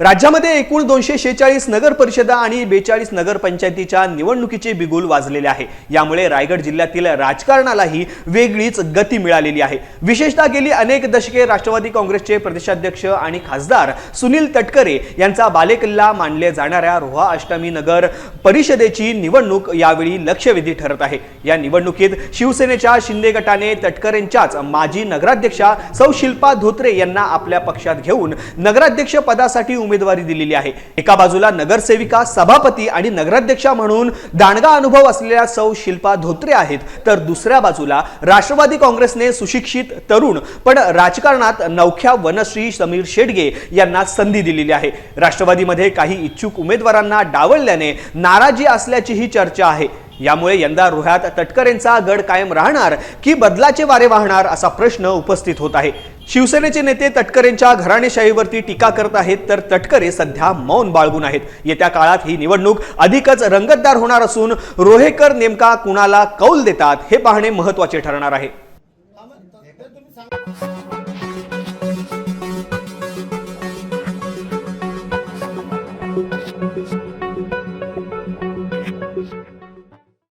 राज्यामध्ये एकूण दोनशे शेहेचाळीस नगर परिषदा आणि बेचाळीस नगरपंचायतीच्या निवडणुकीचे बिगुल वाजलेले आहे. यामुळे रायगड जिल्ह्यातील राजकारणालाही वेगळीच गती मिळालेली आहे. विशेषतः गेली अनेक दशके राष्ट्रवादी काँग्रेसचे प्रदेशाध्यक्ष आणि खासदार सुनील तटकरे यांचा बालेकिल्ला मानले जाणाऱ्या रोहा अष्टमी नगर परिषदेची निवडणूक यावेळी लक्षवेधी ठरत आहे. या निवडणुकीत शिवसेनेच्या शिंदे गटाने तटकरेंच्याच माजी नगराध्यक्षा सौ शिल्पा धोत्रे यांना आपल्या पक्षात घेऊन नगराध्यक्ष पदासाठी उमेदवारी दिलेली आहे. एका बाजूला नगरसेविका सभापती आणि नगराध्यक्षा म्हणून दांडगा अनुभव असलेल्या सौ शिल्पा धोत्रे आहेत. तर दुसऱ्या बाजूला राष्ट्रवादी काँग्रेसने सुशिक्षित तरुण पण राजकारणात नवख्या वनश्री समीर शेडगे यांना संधी दिलेली आहे. राष्ट्रवादीमध्ये काही इच्छुक उमेदवारांना डावलल्याने नाराजी असल्याचीही चर्चा आहे. यामुळे यंदा रोह्यात तटकरेंचा गड कायम राहणार की बदलाचे वारे वाहणार असा प्रश्न उपस्थित होत आहे. शिवसेनेचे नेते तटकरेंच्या घराणेशाहीवरती टीका करत आहेत तर तटकरे सध्या मौन बाळगून आहेत. येत्या काळात ही निवडणूक अधिकच रंगतदार होणार असून रोहेकर नेमका कुणाला कौल देतात हे पाहणे महत्त्वाचे ठरणार आहे.